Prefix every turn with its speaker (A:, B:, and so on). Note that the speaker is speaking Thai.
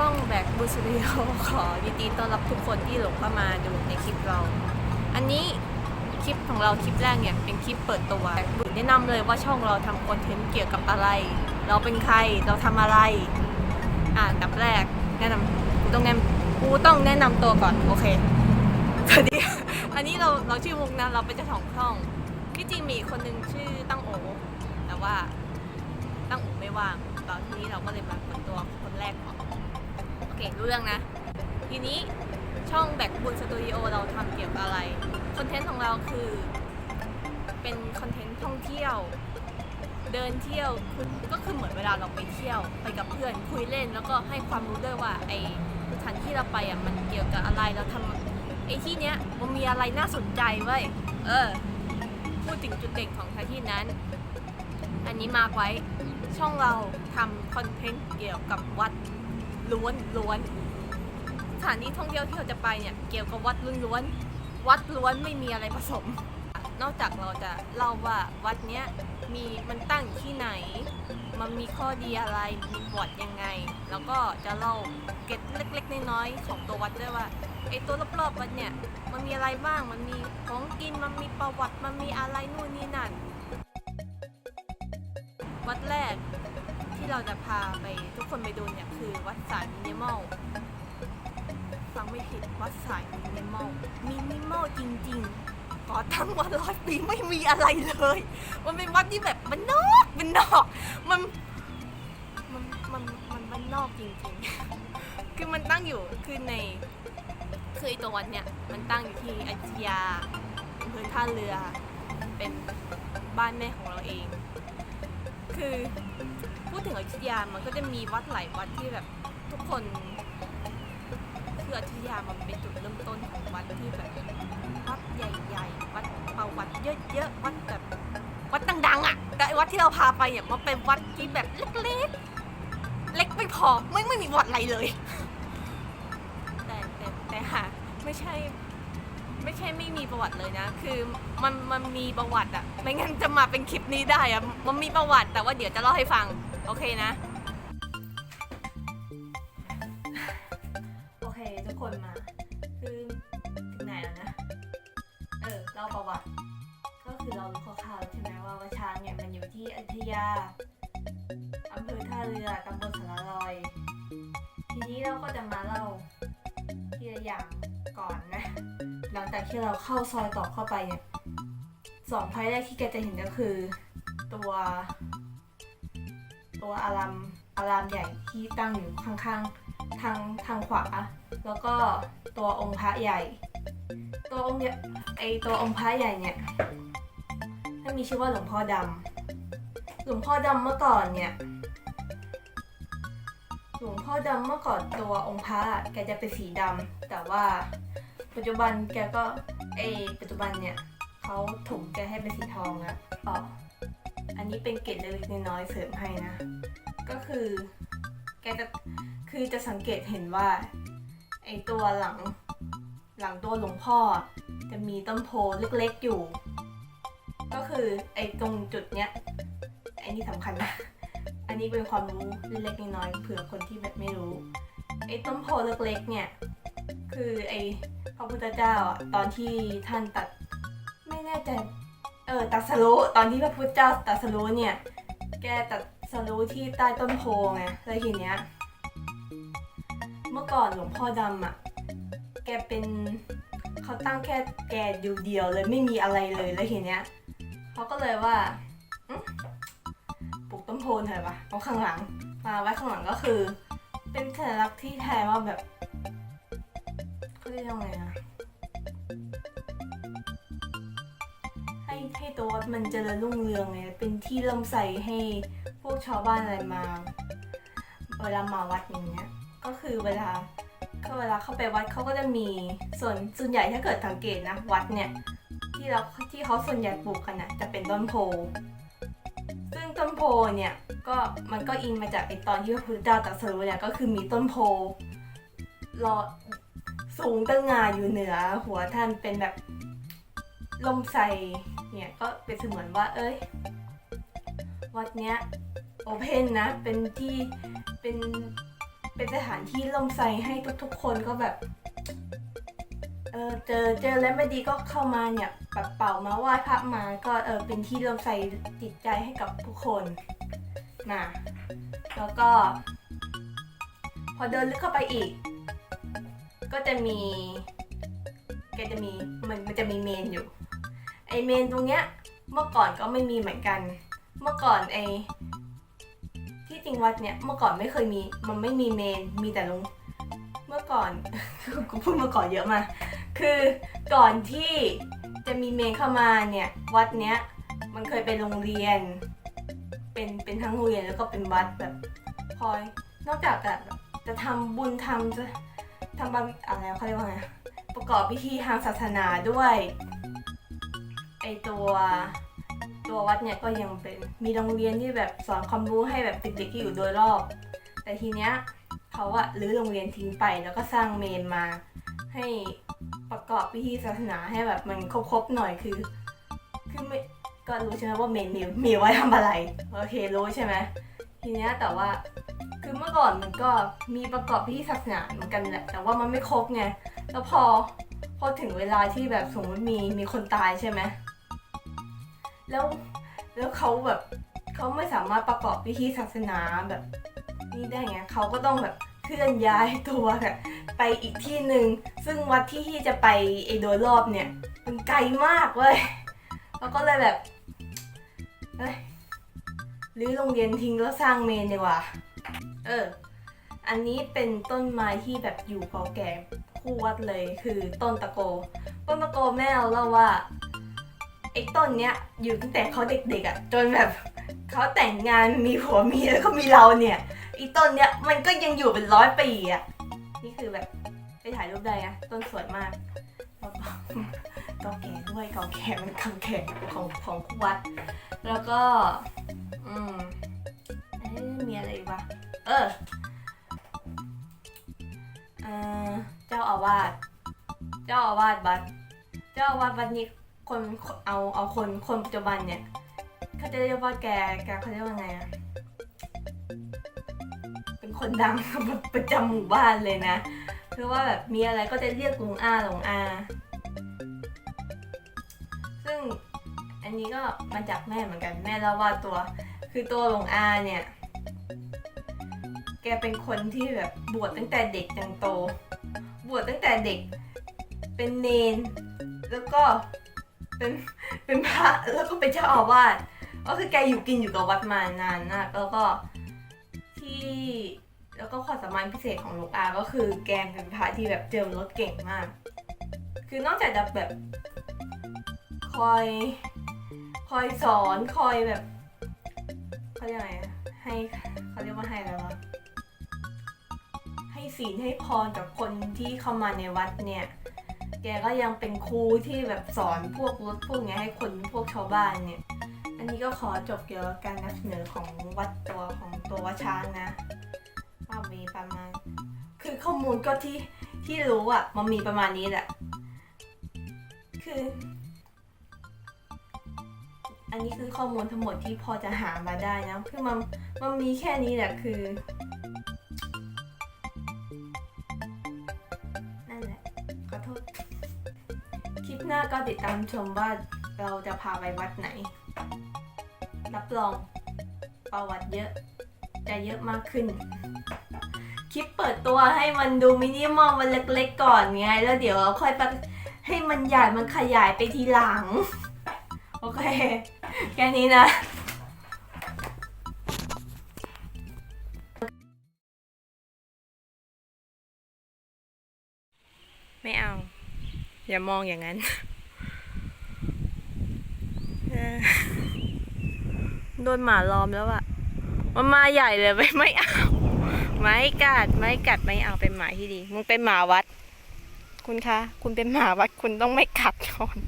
A: ช่องแบกบูสตูดิโอขอยินดีต้อนรับทุกคนที่หลงเข้ามาดูในคลิปเรา อันนี้คลิปของเราคลิปแรกเนี่ยเป็นคลิปเปิดตัวแนะนำเลยว่าช่องเราทำคอนเทนต์เกี่ยวกับอะไร เราเป็นใครเราทำอะไร อ่านดับแรกแนะนำกูต้องแนะกูต้องแนะนำตัวก่อนโอเคสวัสดีอันนี้เราเราชื่อมุกนะเราเป็นเจ้าของช่องที่จริงมีคนหนึงชื่อตั้งโอแต่ว่าตั้งโอไม่ว่างตอนนี้เราก็เลยมาเปิดตัวคนแรกก่อน โอเครู้เรื่องนะ ทีนี้ช่องแบกบุญสตูดิโอเราทำเกี่ยวกับอะไร คอนเทนต์ของเราคือ เป็นคอนเทนต์ท่องเที่ยว เดินเที่ยวคือก็คือเหมือนเวลาเราไปเที่ยว ไปกับเพื่อนคุยเล่น แล้วก็ให้ความรู้ด้วยว่าไอสถานที่เราไปอะมันเกี่ยวกับอะไรเราทำไอที่เนี้ยมันมีอะไรน่าสนใจเว้ยเออ พูดถึงจุดเด่นของสถานที่นั้น อันนี้มาร์กไว้ช่องเราทำคอนเทนต์เกี่ยวกับวัด ล้วนล้วนสถานที่ท่องเที่ยวที่เราจะไปเนี่ยเกี่ยวกับวัดล้วนล้วนวัดล้วนไม่มีอะไรผสม นอกจากเราจะเล่าว่าวัดเนี้ยมีมันตั้งอยู่ที่ไหน มันมีข้อดีอะไรมีประวัติยังไง แล้วก็จะเล่าเกร็ดเล็กๆน้อยๆของตัววัดด้วยว่าไอ้ตัวรอบๆวัดเนี่ยมันมีอะไรบ้างมันมีของกินมันมีประวัติมันมีอะไรนู่นนี่นั่นวัดแรก ที่เราจะพาไปทุกคนไปดูเนี่ยคือวัดสายมินิมอลฟังไม่ผิดวัดสายมินิมอลมินิมอลจริงๆก่อตั้งมาร้อยปีไม่มีอะไรเลย มันเป็นวัดที่แบบมันนอกมันนอกมันมันมันมันมันนอกจริงๆ คือมันตั้งอยู่คือในคือไอตัววัดเนี่ยมันตั้งอยู่ที่อยุธยาอำเภอท่าเรือเป็นบ้านแม่ของเราเอง คือ พูดถึงอยุธยามันก็จะมีวัดหลายวัดที่แบบทุกคนคืออยุธยามันเป็นจุดเริ่มต้นของวัดที่แบบวัดใหญ่ๆ วัดประวัติเยอะๆ วัดแบบวัดดังๆอะ แต่อ้วัดที่เราพาไปเนี่ยมันเป็นวัดที่แบบเล็กๆ เล็กไม่พอไม่ไม่มีวัดอะไรเลย แต่แต่แต่หาไม่ใช่ไม่ใช่ไม่มีประวัติเลยนะ คือมันมันมีประวัติอะไม่งั้นจะมาเป็นคลิปนี้ได้อะมันมีประวัติแต่ว่าเดี๋ยวจะเล่าให้ฟัง โอเคนะ โอเคทุกคนมา คือถึงไหนแล้วนะ เออเล่าประวัติ ก็คือเรารู้คร่าวใช่ไหมว่าวัชางเนี่ยมันอยู่ที่อยุธยาอำเภอท่าเรือตำบลสารลอย ทีนี้เราก็จะมาเล่าทีละอย่างก่อนนะ หลังจากที่เราเข้าซอยต่อเข้าไปเนี่ยสองไพ่แรกที่แกจะเห็นก็คือ ตัว ตัวอารามอารามใหญ่ที่ตั้งอยู่ข้างๆทางทางขวา แล้วก็ตัวองค์พระใหญ่ ตัวองค์ใหญ่ไอตัวองค์พระใหญ่เนี่ยท่านมีชื่อว่าหลวงพ่อดำหลวงพ่อดำเมื่อก่อนเนี่ยหลวงพ่อดำเมื่อก่อนตัวองค์พระแกจะเป็นสีดำแต่ว่าปัจจุบันแกก็ไอปัจจุบันเนี่ยเขาถมแกให้เป็นสีทองแล้วอ๋อ อันนี้เป็นเกร็ดเล็กๆน้อยๆเสริมให้นะ ก็คือแกจะคือจะสังเกตเห็นว่าไอตัวหลังหลังตัวหลวงพ่อ จะมีต้นโพเล็กๆอยู่ ก็คือไอตรงจุดเนี้ยไอนี่สำคัญนะอันนี้เป็นความรู้เล็กๆน้อยๆเผื่อคนที่แบบไม่รู้ไอต้นโพเล็กๆเนี่ย คือไอพระพุทธเจ้าอะตอนที่ท่านตัดไม่แน่ใจ เออตัดสรู้ตอนที่พระพุทธเจ้าตัดสรู้เนี่ย แกตัดสรู้ที่ใต้ต้นโพไงแล้วทีเนี้ย เมื่อก่อนหลวงพ่อดำอะ แกเป็นเขาตั้งแค่แกเดียวๆเลยไม่มีอะไรเลยแล้วทีเนี้ยเขาก็เลยว่าปลูกต้นโพเถอะปะเอาข้างหลัง มาไว้ข้างหลังก็คือ เป็นสัญลักษณ์ที่แทนว่าแบบเขาเรียกยังไงนะ ให้ให้ตัววัดมันเจริญรุ่งเรืองไงเป็นที่เริ่มใสให้พวกชาวบ้านอะไรมา เวลามาวัดอย่างเงี้ย ก็คือเวลาก็เวลาเข้าไปวัดเขาก็จะมีส่วนส่วนใหญ่ถ้าเกิดสังเกตนะวัดเนี่ยที่เราที่เขาส่วนใหญ่ปลูกกันนะจะเป็นต้นโพซึ่งต้นโพเนี่ยก็มันก็อิงมาจากไอตอนที่พระพุทธเจ้าตรัสรู้เนี่ยก็คือมีต้นโพรอสูงตั้งงาอยู่เหนือ หัวท่านเป็นแบบลมใส เนี่ยก็เป็นเสมือนว่า เอ้ย วัดเนี้ยโอเพนนะ เป็นที่เป็นเป็นสถานที่ลมใสให้ทุกๆ คนก็แบบเออเจอเจอแล้วไม่ดีก็เข้ามาเนี่ยแบบเป่ามาไหว้พระมาก็เออเป็นที่ลมใสจิตใจให้กับทุกคนนะแล้วก็ พอเดินลึกเข้าไปอีก ก็จะมีก็จะมีมันมันจะมีเมนอยู่ ไอเมนตรงเนี้ยเมื่อก่อนก็ไม่มีเหมือนกัน เมื่อก่อนไอที่จริงวัดเนี่ยเมื่อก่อนไม่เคยมีมันไม่มีเมนมีแต่ลงเมื่อก่อนกูพูดเมื่อก่อนเยอะมา คือก่อนที่จะมีเมนเข้ามาเนี่ยวัดเนี้ยมันเคยเป็นโรงเรียน เป็นเป็นทั้งโรงเรียนแล้วก็เป็นวัดแบบพอยนอกจากจะแบบจะทำบุญทำจะทำบางอะไรเขาเรียกว่าไงประกอบพิธีทางศาสนาด้วย ตัวตัววัดเนี่ยก็ยังเป็นมีโรงเรียนที่แบบสอนความรู้ให้แบบเด็กๆที่อยู่โดยรอบ แต่ทีเนี้ยเขาอะรื้อโรงเรียนทิ้งไปแล้วก็สร้างเมนมา ให้ประกอบพิธีศาสนาให้แบบมันครบๆหน่อยคือคือไม่ก็รู้ใช่ไหมว่าเมนมีมีไว้ทำอะไรโอเครู้ใช่ไหมทีเนี้ยแต่ว่าคือเมื่อก่อนมันก็มีประกอบพิธีศาสนาเหมือนกันแหละแต่ว่ามันไม่ครบไงแล้วพอพอถึงเวลาที่แบบสมมติมีมีคนตายใช่ไหม แล้วแล้วเขาแบบเขาไม่สามารถประกอบพิธีศาสนาแบบนี่ได้ไงเขาก็ต้องแบบเคลื่อนย้ายตัวแบบไปอีกที่หนึ่งซึ่งวัดที่ที่จะไปไอโดยรอบเนี่ย มันไกลมากเว้ยแล้วก็เลยแบบเฮ้ยหรือโรงเรียนทิ้งแล้วสร้างเมนดีกว่า เออ อันนี้เป็นต้นไม้ที่แบบอยู่เก่าแก่คู่วัดเลยคือต้นตะโก ต้นตะโกแม่เราเล่าว่า ไอ้ต้นเนี้ยอยู่ตั้งแต่เขาเด็กๆอะ่ะจนแบบเขาแต่งงานมีผัวเมียแล้วก็มีเราเนี่ยไอ้ต้นเนี้ยมันก็ยังอยู่เป็นร้อยปีอะ่ะนี่คือแบบไปถ่ายรูปได้นะต้นสวยมากก็แก่ด้วยก่าแก่มันก่าแก่ของของคู่วัด แล้วก็ อืมเอ๊ะมีอะไรอีกวะเออเออเจ้าอาวาส เจ้าอาวาสวัด เจ้าอาวาสวัดนี้ คนเอาเอาคนคนปัจจุบันเนี่ยเขาจะเรียกว่าแกแกเขาเรียกว่าไงอะเป็นคนดังประจำหมู่บ้านเลยนะคือว่าแบบมีอะไรก็จะเรียกลุงอาหลงอา ซึ่งอันนี้ก็มาจากแม่เหมือนกันแม่เล่าว่าตัว คือตัวหลวงอาเนี่ย แกเป็นคนที่แบบบวชตั้งแต่เด็กจนโต บวชตั้งแต่เด็กเป็นเนน แล้วก็ เป็นเป็นพระแล้วก็เป็นเจ้าอาวาสก็คือแกอยู่กินอยู่กับวัดมานานมากแล้วก็ที่แล้วก็ความสามารถพิเศษของหลวงอาก็คือแกเป็นพระที่แบบเจิมรถเก่งมาก คือนอกจากจะแบบ คอย คอยสอนคอยแบบเขาเรียกอะไรให้เขาเรียกว่าให้อะไรวะให้ศีลให้พรกับคนที่เข้ามาในวัดเนี่ย แกก็ยังเป็นครูที่แบบสอนพวกรถพวกเนี้ยให้คนพวกชาวบ้านเนี่ย อันนี้ก็ขอจบเกี่ยวกับการนำเสนอของวัดตัวของตัววัดช้างนะว่ามีประมาณ คือข้อมูลก็ที่ที่รู้อะ มันมีประมาณนี้แหละ คือ อันนี้คือข้อมูลทั้งหมดที่พอจะหามาได้นะ คือมันมันมีแค่นี้แหละคือ หน้าก็ติดตามชมว่าเราจะพาไปวัดไหน รับรองประวัติเยอะ จะเยอะมากขึ้น คลิปเปิดตัวให้มันดูมินิมอลมันเล็กๆก่อนไง แล้วเดี๋ยวเราค่อยไปให้มันใหญ่มันขยายไปทีหลัง โอเค แค่นี้นะ อย่ามองอย่างนั้นโดนหมาล้อมแล้วอะมันมาใหญ่เลยไม่ไม่เอาไม่กัดไม่กัดไม่เอาเป็นหมาที่ดี มึงเป็นหมาวัด คุณคะ คุณเป็นหมาวัดคุณต้องไม่กัดคน